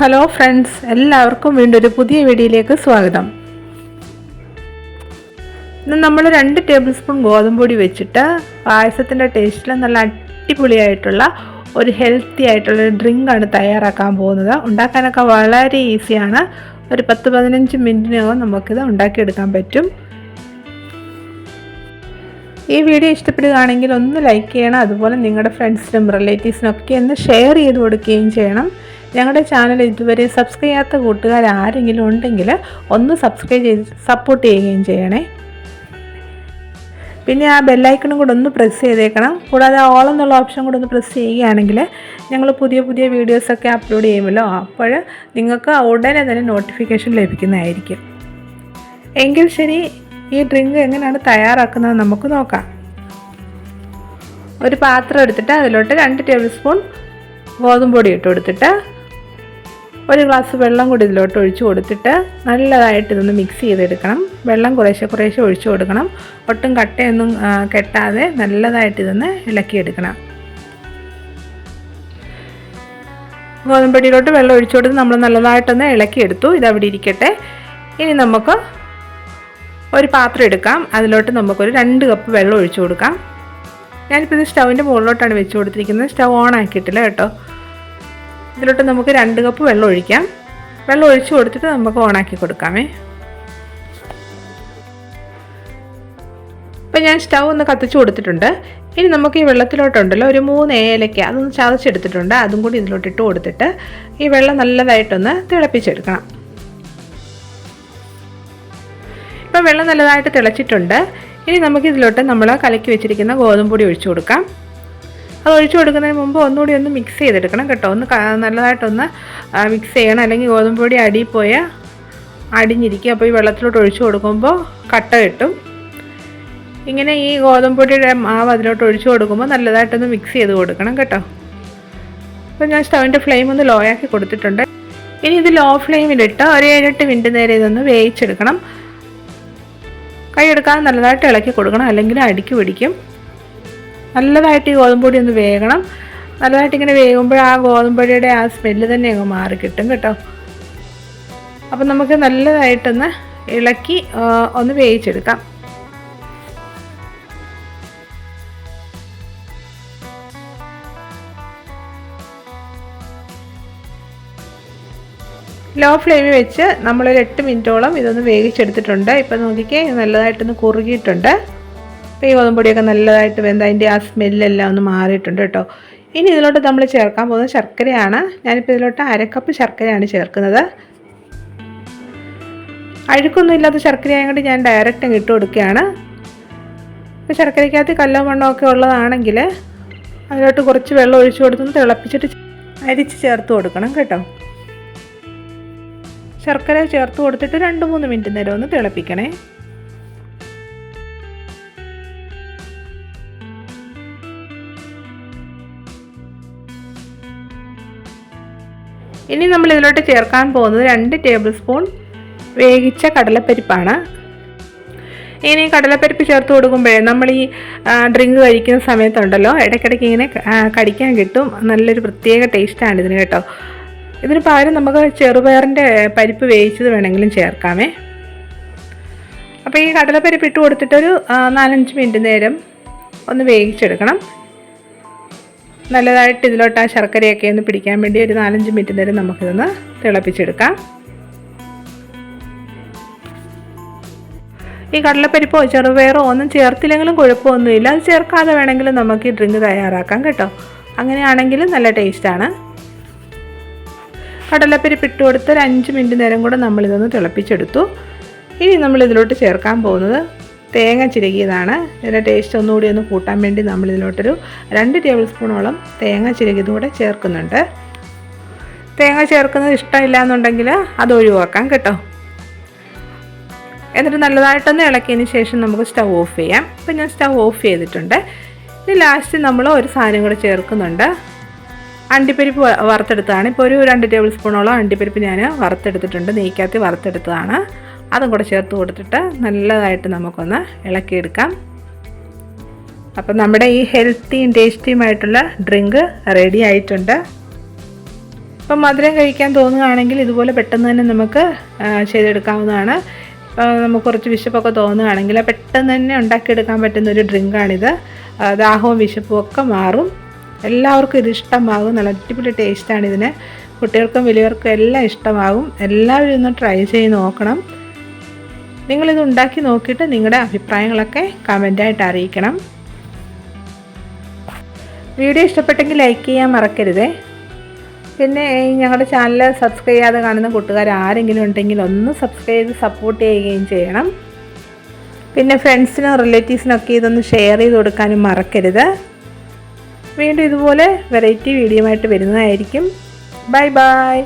Hello friends എല്ലാവർക്കും വീണ്ടും ഒരു പുതിയ വീഡിയോയിലേക്ക് സ്വാഗതം. ഇന്ന് നമ്മൾ രണ്ട് ടേബിൾ സ്പൂൺ ഗോതമ്പ് പൊടി വെച്ചിട്ട് പായസത്തിന്റെ ടേസ്റ്റിൽ നല്ല അടിപൊളിയായിട്ടുള്ള ഒരു ഹെൽത്തി ആയിട്ടുള്ള ഡ്രിങ്കാണ് തയ്യാറാക്കാൻ പോകുന്നത്. ഉണ്ടാക്കാനൊക്കെ വളരെ ഈസിയാണ്. ഒരു പത്ത് പതിനഞ്ച് മിനിറ്റിനകം നമുക്കിത് ഉണ്ടാക്കിയെടുക്കാൻ പറ്റും. ഈ വീഡിയോ ഇഷ്ടപ്പെടുകയാണെങ്കിൽ ഒന്ന് ലൈക്ക് ചെയ്യണം അതുപോലെ നിങ്ങളുടെ ഫ്രണ്ട്സിനും റിലേറ്റീവ്സിനും ഒക്കെ ഒന്ന് ഷെയർ ചെയ്ത് കൊടുക്കുകയും ചെയ്യണം. ഞങ്ങളുടെ ചാനൽ ഇതുവരെ സബ്സ്ക്രൈബ് ചെയ്യാത്ത കൂട്ടുകാർ ആരെങ്കിലും ഉണ്ടെങ്കിൽ ഒന്ന് സബ്സ്ക്രൈബ് ചെയ്ത് സപ്പോർട്ട് ചെയ്യുകയും ചെയ്യണേ. പിന്നെ ആ ബെല്ലൈക്കണും കൂടെ ഒന്ന് പ്രസ് ചെയ്തേക്കണം. കൂടാതെ ഓൾ എന്നുള്ള ഓപ്ഷൻ കൂടെ ഒന്ന് പ്രസ് ചെയ്യുകയാണെങ്കിൽ ഞങ്ങൾ പുതിയ പുതിയ വീഡിയോസൊക്കെ അപ്ലോഡ് ചെയ്യുമല്ലോ. അപ്പോൾ നിങ്ങൾക്ക് ഉടനെ തന്നെ നോട്ടിഫിക്കേഷൻ ലഭിക്കുന്നതായിരിക്കും. എങ്കിൽ ശരി ഈ ഡ്രിങ്ക് എങ്ങനെയാണ് തയ്യാറാക്കുന്നത് നമുക്ക് നോക്കാം. ഒരു പാത്രം എടുത്തിട്ട് അതിലോട്ട് രണ്ട് ടേബിൾ സ്പൂൺ ഗോതമ്പൊടി ഇട്ട് കൊടുത്തിട്ട് ഒരു ഗ്ലാസ് വെള്ളം കൂടി ഇതിലോട്ട് ഒഴിച്ചു കൊടുത്തിട്ട് നല്ലതായിട്ട് ഇതൊന്ന് മിക്സ് ചെയ്തെടുക്കണം. വെള്ളം കുറേശ്ശെ കുറേശ്ശെ ഒഴിച്ചു കൊടുക്കണം. ഒട്ടും കട്ടയൊന്നും കെട്ടാതെ നല്ലതായിട്ട് ഇതൊന്ന് ഇളക്കിയെടുക്കണം. ഗോതമ്പടിയിലോട്ട് വെള്ളം ഒഴിച്ചു കൊടുത്ത് നമ്മൾ നല്ലതായിട്ടൊന്ന് ഇളക്കിയെടുത്തു. ഇതവിടെ ഇരിക്കട്ടെ. ഇനി നമുക്ക് ഒരു പാത്രം എടുക്കാം. അതിലോട്ട് നമുക്കൊരു രണ്ട് കപ്പ് വെള്ളം ഒഴിച്ചു കൊടുക്കാം. ഞാനിപ്പോൾ ഇത് സ്റ്റൗവിന്റെ മുകളിലോട്ടാണ് വെച്ച് കൊടുത്തിരിക്കുന്നത്. സ്റ്റൗ ഓൺ ആക്കിയിട്ടില്ല കേട്ടോ. ഇതിലോട്ട് നമുക്ക് രണ്ട് കപ്പ് വെള്ളം ഒഴിക്കാം. വെള്ളം ഒഴിച്ചു കൊടുത്തിട്ട് നമുക്ക് ഓണാക്കി കൊടുക്കാമേ. ഇപ്പം ഞാൻ സ്റ്റൗ ഒന്ന് കത്തിച്ചു കൊടുത്തിട്ടുണ്ട്. ഇനി നമുക്ക് ഈ വെള്ളത്തിലോട്ടുണ്ടല്ലോ ഒരു മൂന്ന് ഏലക്ക അതൊന്ന് ചതച്ചെടുത്തിട്ടുണ്ട്. അതും കൂടി ഇതിലോട്ട് ഇട്ട് കൊടുത്തിട്ട് ഈ വെള്ളം നല്ലതായിട്ടൊന്ന് തിളപ്പിച്ചെടുക്കണം. ഇപ്പം വെള്ളം നല്ലതായിട്ട് തിളച്ചിട്ടുണ്ട്. ഇനി നമുക്ക് ഇതിലോട്ട് നമ്മൾ കലക്കി വെച്ചിരിക്കുന്ന ഗോതമ്പൊടി ഒഴിച്ചു കൊടുക്കാം. അത് ഒഴിച്ചു കൊടുക്കുന്നതിന് മുമ്പ് ഒന്നുകൂടി ഒന്ന് മിക്സ് ചെയ്തെടുക്കണം കേട്ടോ. ഒന്ന് നല്ലതായിട്ടൊന്ന് മിക്സ് ചെയ്യണം. അല്ലെങ്കിൽ ഗോതമ്പ് പൊടി അടിയിൽ പോയ അടിഞ്ഞിരിക്കും. അപ്പോൾ ഈ വെള്ളത്തിലോട്ട് ഒഴിച്ചു കൊടുക്കുമ്പോൾ കട്ട കിട്ടും. ഇങ്ങനെ ഈ ഗോതമ്പ് പൊടിയുടെ മാവ് അതിലോട്ട് ഒഴിച്ചു കൊടുക്കുമ്പോൾ നല്ലതായിട്ടൊന്ന് മിക്സ് ചെയ്ത് കൊടുക്കണം കേട്ടോ. അപ്പോൾ ഞാൻ സ്റ്റവിന്റെ ഫ്ലെയിം ഒന്ന് ലോ ആക്കി കൊടുത്തിട്ടുണ്ട്. ഇനി ഇത് ലോ ഫ്ലെയിമിലിട്ട് ഒരു ഏഴെട്ട് മിനിറ്റ് നേരെ ഇതൊന്ന് വേവിച്ചെടുക്കണം. കൈ എടുക്കാതെ നല്ലതായിട്ട് ഇളക്കി കൊടുക്കണം. അല്ലെങ്കിൽ അടിക്ക് പിടിക്കും. നല്ലതായിട്ട് ഈ ഗോതമ്പൊടി ഒന്ന് വേകണം. നല്ലതായിട്ട് ഇങ്ങനെ വേകുമ്പോൾ ആ ഗോതമ്പൊടിയുടെ ആ സ്മെല്ല് തന്നെ അങ്ങ് മാറി കിട്ടും കേട്ടോ. അപ്പം നമുക്ക് നല്ലതായിട്ടൊന്ന് ഇളക്കി ഒന്ന് വേവിച്ചെടുക്കാം. ലോ ഫ്ലെയിമിൽ വെച്ച് നമ്മളൊരു എട്ട് മിനിറ്റോളം ഇതൊന്ന് വേവിച്ചെടുത്തിട്ടുണ്ട്. ഇപ്പം നോക്കിക്കേ നല്ലതായിട്ടൊന്ന് കുറുകിയിട്ടുണ്ട്. അപ്പോൾ ഈ ഗോതമ്പൊടിയൊക്കെ നല്ലതായിട്ട് വെന്ത് അതിന്റെ ആ സ്മെല്ലെല്ലാം ഒന്ന് മാറിയിട്ടുണ്ട് കേട്ടോ. ഇനി ഇതിലോട്ട് നമ്മൾ ചേർക്കാൻ പോകുന്നത് ശർക്കരയാണ്. ഞാനിപ്പോൾ ഇതിലോട്ട് അരക്കപ്പ് ശർക്കരയാണ് ചേർക്കുന്നത്. അഴുക്കൊന്നും ഇല്ലാത്ത ശർക്കര ആയതുകൊണ്ട് ഞാൻ ഡയറക്റ്റ് അങ്ങ് ഇട്ട് കൊടുക്കുകയാണ്. ഇപ്പോൾ ശർക്കരയ്ക്കകത്ത് കല്ലോ മണ്ണോ ഒക്കെ ഉള്ളതാണെങ്കിൽ അതിലോട്ട് കുറച്ച് വെള്ളം ഒഴിച്ചു കൊടുത്തൊന്ന് തിളപ്പിച്ചിട്ട് അരിച്ച് ചേർത്ത് കൊടുക്കണം കേട്ടോ. ശർക്കര ചേർത്ത് കൊടുത്തിട്ട് രണ്ട് മൂന്ന് മിനിറ്റ് നേരം ഒന്ന് തിളപ്പിക്കണേ. ഇനി നമ്മൾ ഇതിലോട്ട് ചേർക്കാൻ പോകുന്നത് രണ്ട് ടേബിൾ സ്പൂൺ വേവിച്ച കടലപ്പരിപ്പാണ്. ഇനി കടലപ്പരിപ്പ് ചേർത്ത് കൊടുക്കുമ്പോഴേ നമ്മൾ ഈ ഡ്രിങ്ക് കഴിക്കുന്ന സമയത്തുണ്ടല്ലോ ഇടയ്ക്കിടയ്ക്ക് ഇങ്ങനെ കടിക്കാൻ കിട്ടും. നല്ലൊരു പ്രത്യേക ടേസ്റ്റാണ് ഇതിന് കേട്ടോ. ഇതിന് പകരം നമുക്ക് ചെറുപയറിന്റെ പരിപ്പ് വേവിച്ചത് വേണമെങ്കിലും ചേർക്കാമേ. അപ്പോൾ ഈ കടലപ്പരിപ്പ് ഇട്ട് കൊടുത്തിട്ടൊരു നാലഞ്ച് മിനിറ്റ് നേരം ഒന്ന് വേവിച്ചെടുക്കണം. നല്ലതായിട്ട് ഇതിലോട്ട് ആ ശർക്കരയൊക്കെ ഒന്ന് പിടിക്കാൻ വേണ്ടി ഒരു നാലഞ്ച് മിനിറ്റ് നേരം നമുക്കിതൊന്ന് തിളപ്പിച്ചെടുക്കാം. ഈ കടലപ്പരിപ്പോ ചെറുപയറോ ഒന്നും ചേർത്തില്ലെങ്കിലും കുഴപ്പമൊന്നുമില്ല. അത് ചേർക്കാതെ വേണമെങ്കിലും നമുക്ക് ഈ ഡ്രിങ്ക് തയ്യാറാക്കാം കേട്ടോ. അങ്ങനെയാണെങ്കിലും നല്ല ടേസ്റ്റാണ്. കടലപ്പരിപ്പ് ഇട്ട് കൊടുത്ത് ഒരു അഞ്ച് മിനിറ്റ് നേരം കൂടെ നമ്മളിതൊന്ന് തിളപ്പിച്ചെടുത്തു. ഇനി നമ്മൾ ഇതിലോട്ട് ചേർക്കാൻ പോകുന്നത് തേങ്ങ ചിരകിയതാണ്. ഇതിന്റെ ടേസ്റ്റ് ഒന്നുകൂടി ഒന്ന് കൂട്ടാൻ വേണ്ടി നമ്മൾ ഇതിലോട്ടൊരു രണ്ട് ടേബിൾ സ്പൂണോളം തേങ്ങ ചിരകിയതും കൂടെ ചേർക്കുന്നുണ്ട്. തേങ്ങ ചേർക്കുന്നത് ഇഷ്ടമില്ല എന്നുണ്ടെങ്കിൽ അത് ഒഴിവാക്കാം കേട്ടോ. എന്നിട്ട് നല്ലതായിട്ടൊന്ന് ഇളക്കിയതിന് ശേഷം നമുക്ക് സ്റ്റവ് ഓഫ് ചെയ്യാം. ഇപ്പം ഞാൻ സ്റ്റവ് ഓഫ് ചെയ്തിട്ടുണ്ട്. ഇനി ലാസ്റ്റ് നമ്മൾ ഒരു സാധനം കൂടെ ചേർക്കുന്നുണ്ട്. അണ്ടിപ്പരിപ്പ് വറുത്തെടുത്തതാണ്. ഇപ്പോൾ ഒരു രണ്ട് ടേബിൾ സ്പൂണോളം അണ്ടിപ്പരിപ്പ് ഞാൻ വറുത്തെടുത്തിട്ടുണ്ട്. നെയ്ക്കകത്ത് വറുത്തെടുത്തതാണ്. അതും കൂടെ ചേർത്ത് കൊടുത്തിട്ട് നല്ലതായിട്ട് നമുക്കൊന്ന് ഇളക്കിയെടുക്കാം. അപ്പം നമ്മുടെ ഈ ഹെൽത്തിയും ടേസ്റ്റിയുമായിട്ടുള്ള ഡ്രിങ്ക് റെഡി ആയിട്ടുണ്ട്. ഇപ്പം മധുരം കഴിക്കാൻ തോന്നുകയാണെങ്കിൽ ഇതുപോലെ പെട്ടെന്ന് തന്നെ നമുക്ക് ചെയ്തെടുക്കാവുന്നതാണ്. നമുക്ക് കുറച്ച് വിശപ്പൊക്കെ തോന്നുകയാണെങ്കിൽ പെട്ടെന്ന് തന്നെ ഉണ്ടാക്കിയെടുക്കാൻ പറ്റുന്ന ഒരു ഡ്രിങ്കാണിത് ദാഹവും വിശപ്പും ഒക്കെ മാറും. എല്ലാവർക്കും ഇത് ഇഷ്ടമാകും. നല്ല അടിപൊളി ടേസ്റ്റാണ് ഇതിന്. കുട്ടികൾക്കും വലിയവർക്കും എല്ലാം ഇഷ്ടമാകും. എല്ലാവരും ഒന്ന് ട്രൈ ചെയ്ത് നോക്കണം. നിങ്ങളിത് ഉണ്ടാക്കി നോക്കിയിട്ട് നിങ്ങളുടെ അഭിപ്രായങ്ങളൊക്കെ കമന്റായിട്ട് അറിയിക്കണം. വീഡിയോ ഇഷ്ടപ്പെട്ടെങ്കിൽ ലൈക്ക് ചെയ്യാൻ മറക്കരുതേ. പിന്നെ ഞങ്ങളുടെ ചാനൽ സബ്സ്ക്രൈബ് ചെയ്യാതെ കാണുന്ന കൂട്ടുകാർ ആരെങ്കിലും ഉണ്ടെങ്കിൽ ഒന്ന് സബ്സ്ക്രൈബ് ചെയ്ത് സപ്പോർട്ട് ചെയ്യുകയും ചെയ്യണം. പിന്നെ ഫ്രണ്ട്സിനും റിലേറ്റീവ്സിനൊക്കെ ഇതൊന്ന് ഷെയർ ചെയ്ത് കൊടുക്കാനും മറക്കരുത്. വീണ്ടും ഇതുപോലെ വെറൈറ്റി വീഡിയോ ആയിട്ട് വരുന്നതായിരിക്കും. Bye bye